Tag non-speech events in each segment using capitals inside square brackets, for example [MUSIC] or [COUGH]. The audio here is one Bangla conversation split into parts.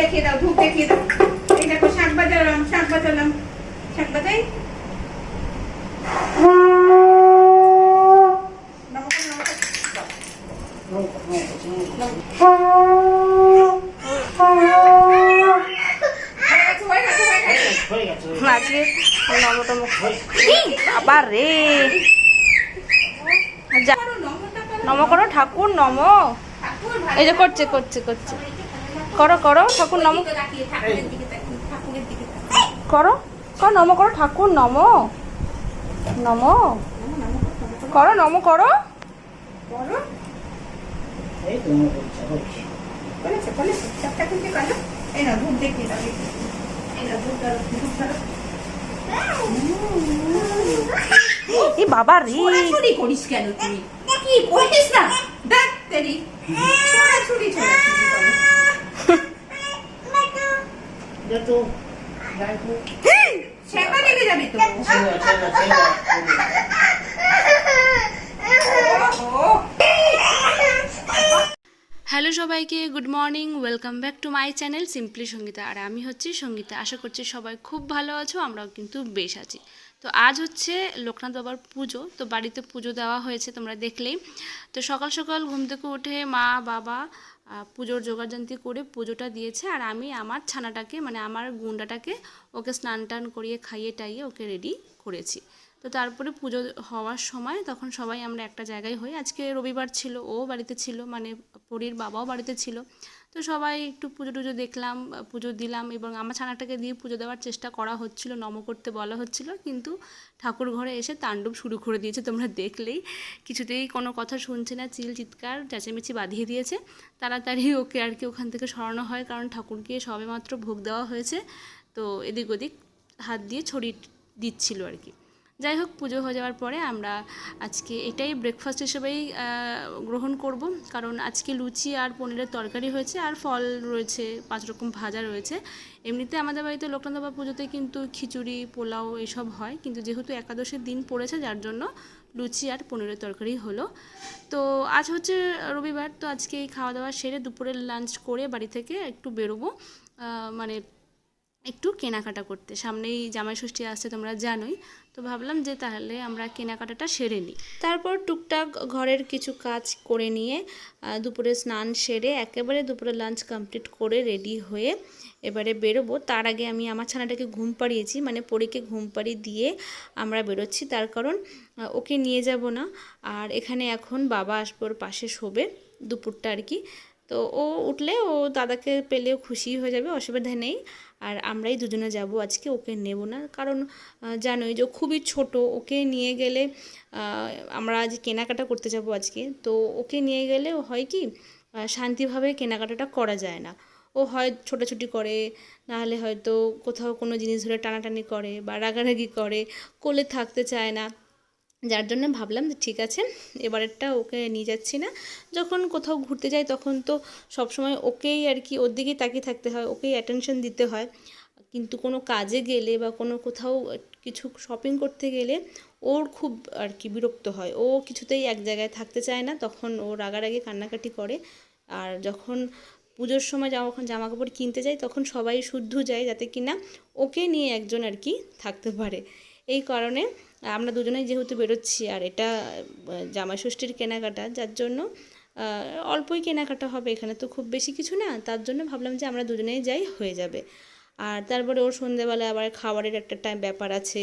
দেখিয়ে দাও, ধূপ দেখিয়ে দাও। এই দেখো, শাক বাজালাম শাক বাজালাম। শাক বাজাই। আবার। রে নম করো, ঠাকুর নম। এই যে করছে করছে করছে। করো করো ঠাকুর নম। করো করো নম করো ঠাকুর নম নম করো নম করো। এই বাবা রে করিস কেন তুই? কি করিস না? দেখ, তেরি। হ্যালো সবাইকে good morning welcome back to my channel simply Sangeeta. আর আমি হচ্ছি সঙ্গীতা। আশা করছি সবাই খুব ভালো আছো আমরাও কিন্তু বেশ আছি। তো আজ হচ্ছে লোকনাথ বাবার পুজো তো বাড়িতে পুজো দেওয়া হয়েছে তোমরা দেখলেই। তো সকাল সকাল ঘুম থেকে উঠে মা বাবা পুজোর জোগাড়যন্ত্রী করে পুজোটা দিয়েছে আর আমি আমার ছানাটাকে মানে আমার গুন্ডাটাকে ওকে স্নান টান করিয়ে খাইয়ে টাইয়ে ওকে রেডি করেছি। তো তারপরে পুজো হওয়ার সময় তখন সবাই আমরা একটা জায়গায় হই। আজকে রবিবার ছিল, ও বাড়িতে ছিল মানে পরীর বাবাও বাড়িতে ছিল। তো সবাই একটু পুজো টুজো দেখলাম পুজো দিলাম এবং আমার ছানাটাকে দিয়ে পুজো দেওয়ার চেষ্টা করা হচ্ছিল, নম করতে বলা হচ্ছিল, কিন্তু ঠাকুর ঘরে এসে তাণ্ডব শুরু করে দিয়েছে, তোমরা দেখলেই। কিছুতেই কোনো কথা শুনছে না, চিল চিৎকার, চেঁচামেচি বাঁধিয়ে দিয়েছে। তাড়াতাড়ি ওকে আর কি ওখান থেকে সরানো হয়, কারণ ঠাকুরকে সবেমাত্র ভোগ দেওয়া হয়েছে। তো এদিক ওদিক হাত দিয়ে ছড়িয়ে দিচ্ছিল আর কি। যাই হোক, পুজো হয়ে যাওয়ার পরে আমরা আজকে এটাই ব্রেকফাস্ট হিসেবেই গ্রহণ করব। কারণ আজকে লুচি আর পনিরের তরকারি হয়েছে আর ফল রয়েছে, পাঁচ রকম ভাজা রয়েছে। এমনিতে আমাদের বাড়িতে লোকনাথ বাবা পুজোতে কিন্তু খিচুড়ি, পোলাও এসব হয়। কিন্তু যেহেতু একাদশের দিন পড়েছে, যার জন্য লুচি আর পনিরের তরকারি হলো। তো আজ হচ্ছে রবিবার, তো আজকে এই খাওয়া দাওয়া সেরে দুপুরের লাঞ্চ করে বাড়ি থেকে একটু বেরোবো। মানে একটু কেনাকাটা করতে। সামনেই জামাই ষষ্ঠী আসছে, তোমরা জানোই। তো ভাবলাম যে তাহলে আমরা কেনাকাটাটা সেরে নিই। তারপর টুকটাক ঘরের কিছু কাজ করে নিয়ে দুপুরে স্নান সেরে একেবারে দুপুরে লাঞ্চ কমপ্লিট করে রেডি হয়ে এবারে বেরোবো। তার আগে আমি আমার ছানাটাকে ঘুম পাড়িয়েছি মানে পরীকে ঘুম পাড়িয়ে দিয়ে আমরা বেরোচ্ছি। তার কারণ ওকে নিয়ে যাব না। আর এখানে এখন বাবা আসবে ওর পাশে শোবে, দুপুরটা আর কি। তো ও উঠলে ও দাদাকে পেলেও খুশি হয়ে যাবে, অসুবিধা নেই। আর আমরাই দুজনে যাব, আজকে ওকে নেব না। কারণ জানোই যে খুবই ছোট, ওকে নিয়ে গেলে আমরা আজ কেনাকাটা করতে যাব আজকে। তো ওকে নিয়ে গেলে হয় কি শান্তিভাবে কেনাকাটাটা করা যায় না। ও হয় ছোটাছুটি করে নাহলে হয়তো কোথাও কোনো জিনিস ধরে টানাটানি করে বা রাগারাগি করে, কোলে থাকতে চায় না। যার জন্য ভাবলাম যে ঠিক আছে, এবারেরটা ওকে নিয়ে যাচ্ছি না। যখন কোথাও ঘুরতে যাই তখন তো সবসময় ওকেই আর কি, ওর দিকেই তাকিয়ে থাকতে হয়, ওকেই অ্যাটেনশন দিতে হয়। কিন্তু কোনো কাজে গেলে বা কোনো কোথাও কিছু শপিং করতে গেলে ওর খুব আর কি বিরক্ত হয়। ও কিছুতেই এক জায়গায় থাকতে চায় না, তখন ও রাগারাগি কান্নাকাটি করে। আর যখন পুজোর সময় যখন জামা কাপড় কিনতে যাই তখন সবাই শুদ্ধ যায় যাতে কিনা ওকে নিয়ে একজন আর কি থাকতে পারে। এই কারণে আমরা দুজনেই যেহেতু বেরোচ্ছি আর এটা আহ, জামাই ষষ্ঠীর কেনাকাটা যার জন্য অল্পই কেনাকাটা হবে এখানে তো খুব বেশি কিছু না তার জন্য ভাবলাম যে আমরা দুজনেই যাই হয়ে যাবে। আর তারপরে ওর সন্ধেবেলা আবার খাবারের একটা টাইম ব্যাপার আছে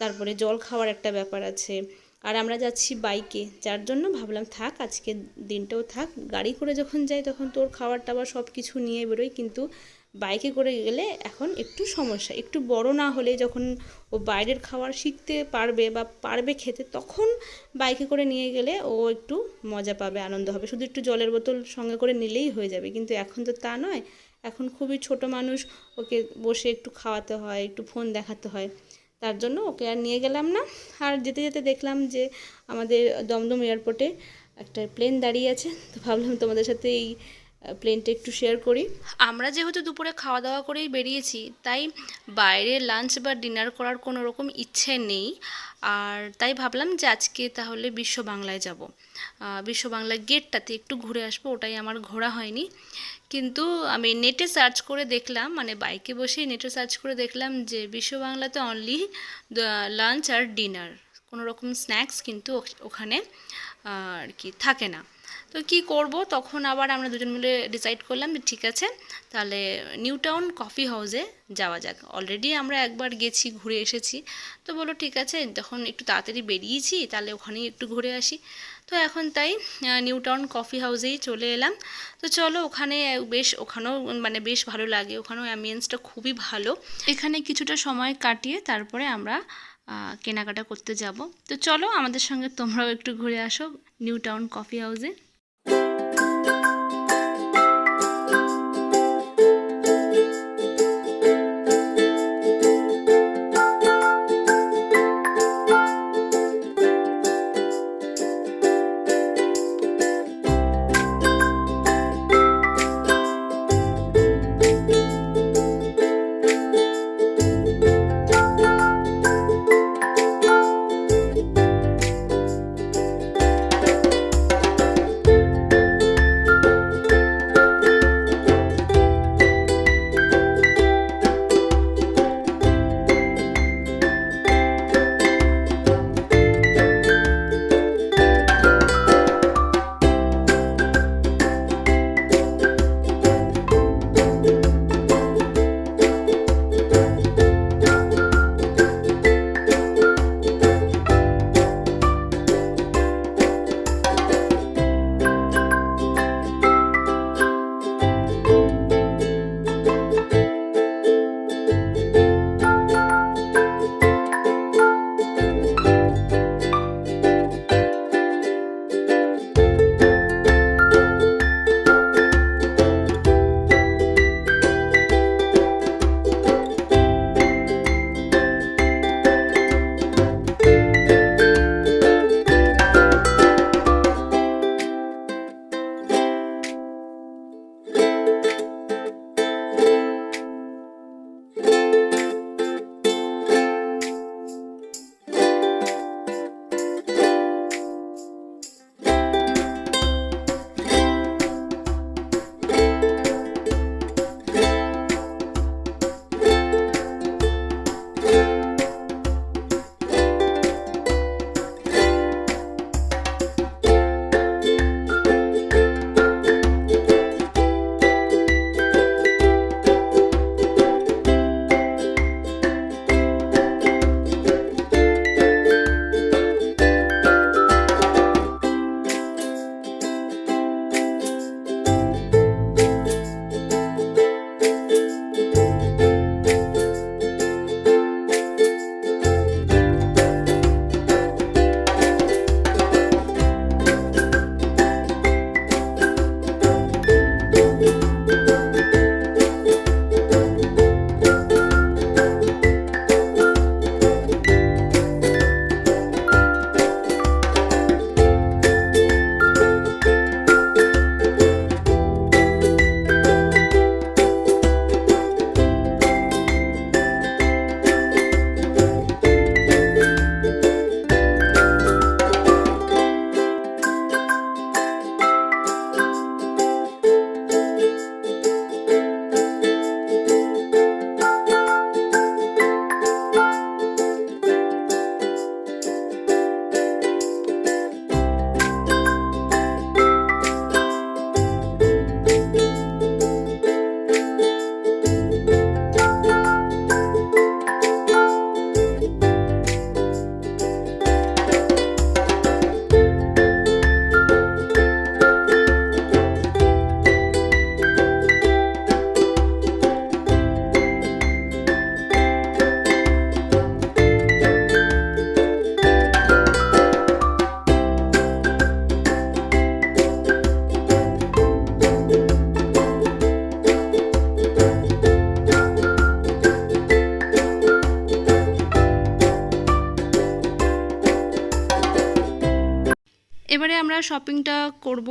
তারপরে জল খাওয়ার একটা ব্যাপার আছে আর আমরা যাচ্ছি বাইকে যার জন্য ভাবলাম থাক আজকে দিনটাও থাক গাড়ি করে যখন যাই তখন তোর খাবার টাবার সব কিছু নিয়ে বেরোই কিন্তু বাইকে করে গেলে এখন একটু সমস্যা। একটু বড় না হলে যখন ও বাইরের খাবার শিখতে পারবে বা পারবে খেতে, তখন বাইকে করে নিয়ে গেলে ও একটু মজা পাবে, আনন্দ হবে। শুধু একটু জলের বোতল সঙ্গে করে নিলেই হয়ে যাবে। কিন্তু এখন তো তা নয়। এখন খুবই ছোট মানুষ, ওকে বসে একটু খাওয়াতে হয়, একটু ফোন দেখাতে হয়। তার জন্য ওকে আর নিয়ে গেলাম না। আর যেতে যেতে দেখলাম যে আমাদের দমদম এয়ারপোর্টে একটা প্লেন দাঁড়িয়ে আছে। তো ভাবলাম তোমাদের সাথে এই প্লেনটা একটু শেয়ার করি। আমরা যেহেতু দুপুরে খাওয়া দাওয়া করেই বেরিয়েছি, তাই বাইরে লাঞ্চ বা ডিনার করার কোনো রকম ইচ্ছে নেই। আর তাই ভাবলাম যে আজকে তাহলে বিশ্ব বাংলায় যাব। বিশ্ব বাংলার গেটটাতে একটু ঘুরে আসব, ওটাই আমার ঘোরা হয়নি। কিন্তু আমি নেটে সার্চ করে দেখলাম মানে বাইকে বসেই নেটে সার্চ করে দেখলাম যে বিশ্ব বাংলাতে অনলি লাঞ্চ আর ডিনার কোনো রকম স্ন্যাক্স কিন্তু ওখানে আর কি থাকে না। তো কি করব? তখন আবার আমরা দুজন মিলে ডিসাইড করলাম যে ঠিক আছে, তাহলে নিউ টাউন কফি হাউসে যাওয়া যাক। অলরেডি আমরা একবার গেছি, ঘুরে এসেছি। তো বলো ঠিক আছে যখন একটু তাড়াতাড়ি বেরিয়েছি, তাহলে ওখানেই একটু ঘুরে আসি। তো এখন তাই নিউ টাউন কফি হাউসেই চলে এলাম। তো চলো ওখানে বেশ, ওখানেও মানে বেশ ভালো লাগে। ওখানেও অ্যাম্বিয়েন্সটা খুবই ভালো। এখানে কিছুটা সময় কাটিয়ে তারপরে আমরা কেনাকাটা করতে যাব। তো চলো আমাদের সঙ্গে তোমরাও একটু ঘুরে আসো নিউ টাউন কফি হাউসে শপিংটা করব।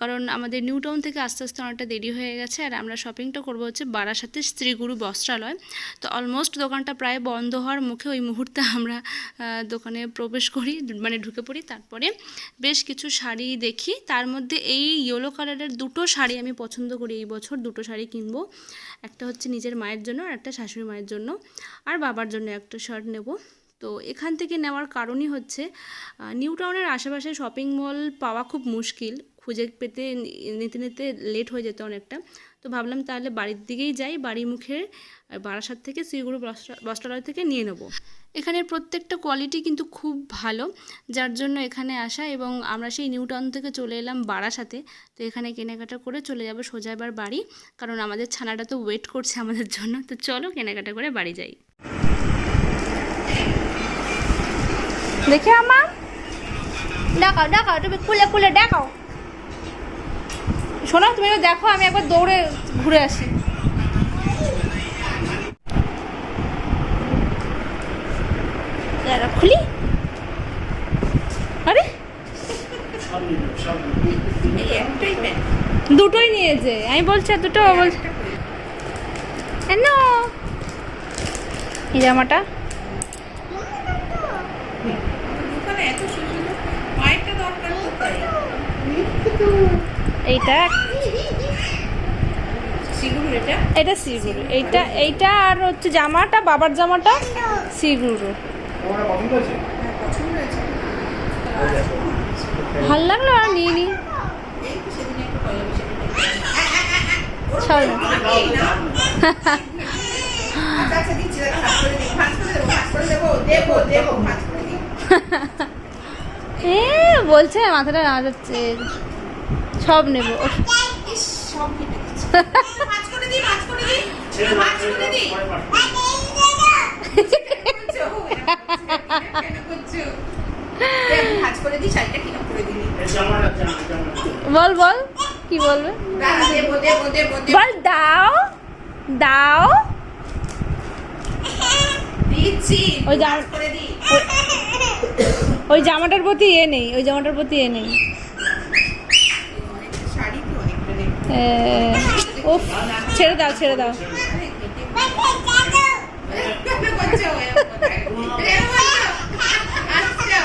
কারণ আমাদের নিউ টাউন থেকে আস্তে আস্তে অনেকটা দেরি হয়ে গেছে। আর আমরা শপিংটা করব হচ্ছে বারাসাতে শ্রীগুরু বস্ত্রালয়। তো অলমোস্ট দোকানটা প্রায় বন্ধ হওয়ার মুখে ওই মুহূর্তে আমরা দোকানে প্রবেশ করি মানে ঢুকে পড়ি। তারপরে বেশ কিছু শাড়ি দেখি। তার মধ্যে এই ইয়েলো কালারের দুটো শাড়ি আমি পছন্দ করি এই বছর। দুটো শাড়ি কিনবো। একটা হচ্ছে নিজের মায়ের জন্য আর একটা শাশুড়ি মায়ের জন্য। আর বাবার জন্য একটা শার্ট নেব। তো এখান থেকে নেওয়ার কারণই হচ্ছে নিউ টাউনের আশেপাশে শপিং মল পাওয়া খুব মুশকিল। খুঁজে পেতে নিতে নিতে লেট হয়ে যেত অনেকটা। তো ভাবলাম তাহলে বাড়ির দিকেই যাই, বাড়ি মুখে বারাসাত থেকে শ্রীগুরু বস্ত্রা- বস্ত্রালয় থেকে নিয়ে নেব। এখানের প্রত্যেকটা কোয়ালিটি কিন্তু খুব ভালো, যার জন্য এখানে আসা এবং আমরা সেই নিউ টাউন থেকে চলে এলাম বারাসাতে। তো এখানে কেনাকাটা করে চলে যাব সোজা এবার বাড়ি, কারণ আমাদের ছানাটা তো ওয়েট করছে আমাদের জন্য। তো চলো কেনাকাটা করে বাড়ি যাই। দেখে আমার দেখাও দেখাও তুমি খুলে খুলে দেখাও শোনো তুমি দেখো আমি একবার দৌড়ে ঘুরে আসি খুলি আরে দুটোই নিয়েছে। আমি বলছি দুটো বলছি বলছে কেন এই জামাটা। এইটা? এটা? সিগুরু এইটা এইটা আর হচ্ছে জামাটা বাবার জামাটা সিগুরু ভালো লাগল আর নিয়ে নি। না। না। [LAUGHS] এ বলছে মাথাটা নাড়াচ্ছে। সব নেব? বল বল, কি বলবে। বল, দাও দাও। ওই জামাটার প্রতি এ নেই, ওই জামাটার প্রতি এ নেই অনেকটা শাড়ি তো, অনেকটা নেই। এ, উফ ছেড়ে দাও ছেড়ে দাও আরে, কেটে কেন করছ এরকম কথা? এরকম করছ? আচ্ছা। না? আচ্ছা।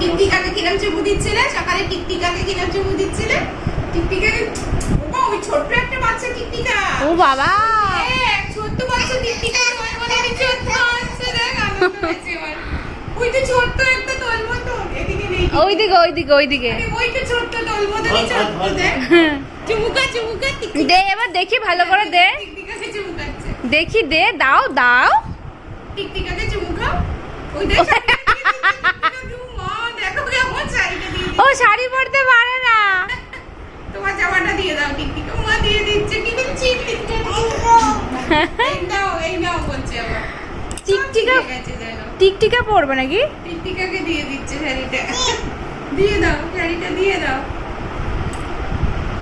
টিকটিকাকে কিরম চুমু দিচ্ছিলে সকালে টিকটিকাকে কিরম চুমু দিচ্ছিলে টিকটিকাকে ওই ছোট্ট একটা বাচ্চা টিকটিকা ও বাবা ছোট্ট বাচ্চা টিকটিকা ওইদিকে দে এবার দেখি ভালো করে দে দেখি দে দাও দাও ও শাড়ি পরতে পারে না তোমার জামাটা দিয়ে দাও টিকটিকা মা দিয়ে দিচ্ছে কি দিচ্ছি এই নাও এই নাও বলছে আবার টিকটিকা টিকটিকা পরবে নাকি? টিকটিকাকে দিয়ে দিচ্ছে শাড়িটা। দিয়ে দাও শাড়িটা দিয়ে দাও।